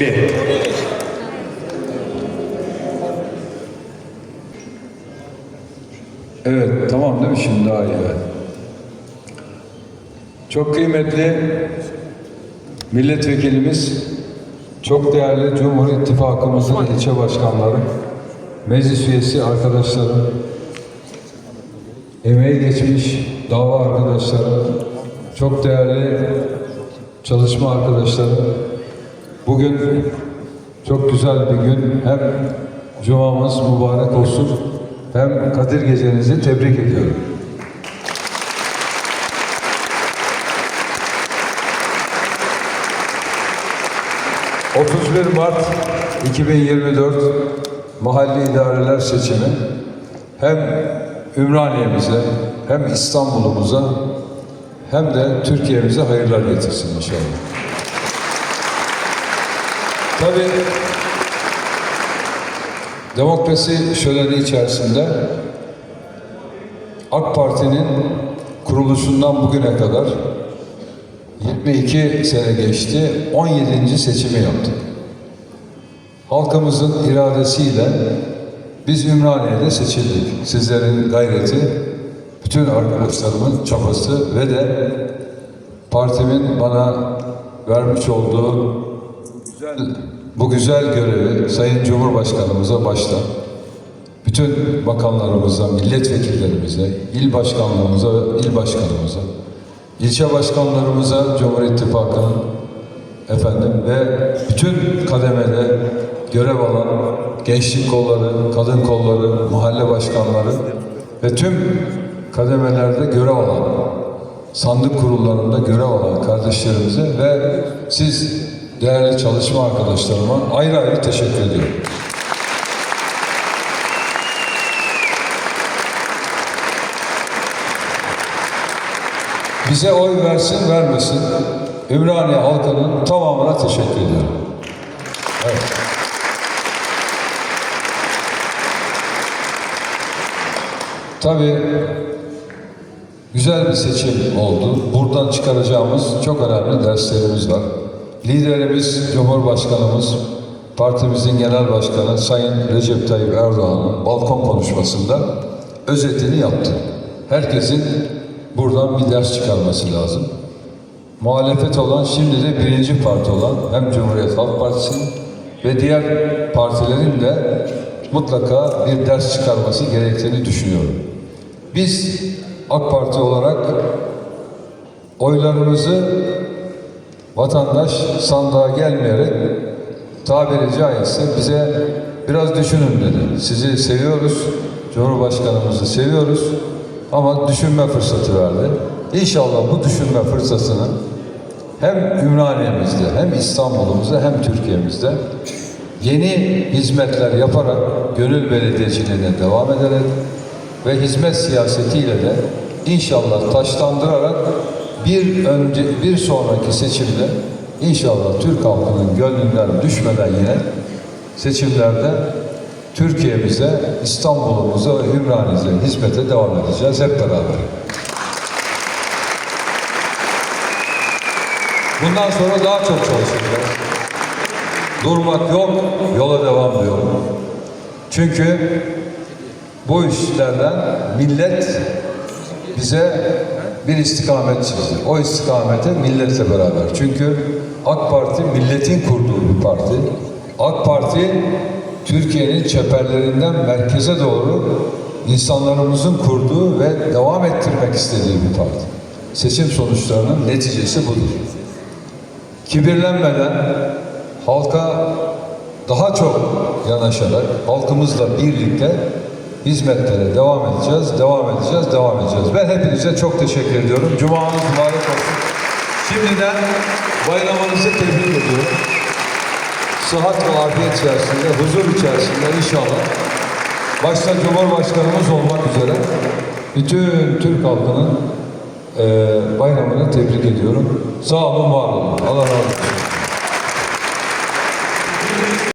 Bir. Evet, tamam değil mi? Şimdi daha iyi. Evet. Çok kıymetli milletvekilimiz, çok değerli Cumhur İttifakımızın ilçe başkanları, meclis üyesi arkadaşlarım, emeği geçmiş dava arkadaşlarım, çok değerli çalışma arkadaşlarım, bugün çok güzel bir gün. Hem Cuma'mız mübarek olsun, hem Kadir Gecenizi tebrik ediyorum. 31 Mart 2024 mahalli idareler seçimi hem Ümraniye'mize hem İstanbul'umuza hem de Türkiye'mize hayırlar getirsin inşallah. Tabii demokrasi şöleni içerisinde AK Parti'nin kuruluşundan bugüne kadar 22 sene geçti, 17. seçimi yaptık. Halkımızın iradesiyle biz Ümraniye'de seçildik. Sizlerin gayreti, bütün arkadaşlarımın çabası ve de partimin bana vermiş olduğu güzel, bu güzel görevi Sayın Cumhurbaşkanımıza başta, bütün bakanlarımıza, milletvekillerimize, il başkanlığımıza ve il başkanımıza, ilçe başkanlarımıza, Cumhur İttifakı'nın efendim ve bütün kademede görev alan gençlik kolları, kadın kolları, mahalle başkanları ve tüm kademelerde görev alan, sandık kurullarında görev alan kardeşlerimize ve siz değerli çalışma arkadaşlarıma ayrı ayrı teşekkür ediyorum. Bize oy versin vermesin Ümraniye halkının tamamına teşekkür ediyorum. Evet. Tabii güzel bir seçim oldu. Buradan çıkaracağımız çok önemli derslerimiz var. Liderimiz, Cumhurbaşkanımız, partimizin genel başkanı Sayın Recep Tayyip Erdoğan'ın balkon konuşmasında özetini yaptı. Herkesin buradan bir ders çıkarması lazım. Muhalefet olan, şimdi de birinci parti olan hem Cumhuriyet Halk Partisi ve diğer partilerin de mutlaka bir ders çıkarması gerektiğini düşünüyorum. Biz AK Parti olarak oylarımızı vatandaş sandığa gelmeyerek tabiri caizse bize biraz düşünün dedi. Sizi seviyoruz, Cumhurbaşkanımızı seviyoruz ama düşünme fırsatı verdi. İnşallah bu düşünme fırsatını hem Ümraniye'mizde hem İstanbul'umuzda hem Türkiye'mizde yeni hizmetler yaparak gönül belediyeciliğine devam ederek ve hizmet siyasetiyle de inşallah taşlandırarak bir önce bir sonraki seçimde inşallah Türk halkının gönlünden düşmeden yine seçimlerde Türkiye'mize, İstanbul'umuza ve Ümraniye'mize hizmete devam edeceğiz hep beraber. Bundan sonra daha çok çalışacağız. Durmak yok, yola devam diyorum. Çünkü bu işlerden millet bize bir istikamet çizdi. O istikamete milletle beraber. Çünkü AK Parti milletin kurduğu bir parti. AK Parti Türkiye'nin çeperlerinden merkeze doğru insanlarımızın kurduğu ve devam ettirmek istediği bir parti. Seçim sonuçlarının neticesi budur. Kibirlenmeden halka daha çok yanaşarak halkımızla birlikte hizmetlere devam edeceğiz, devam edeceğiz, devam edeceğiz. Ben hepinize çok teşekkür ediyorum. Cumanız mübarek olsun. Şimdiden bayramınızı tebrik ediyorum. Sıhhat ve afiyet içerisinde, huzur içerisinde inşallah başta Cumhurbaşkanımız olmak üzere bütün Türk halkının eee bayramını tebrik ediyorum. Sağ olun, var olun. Allah razı olsun.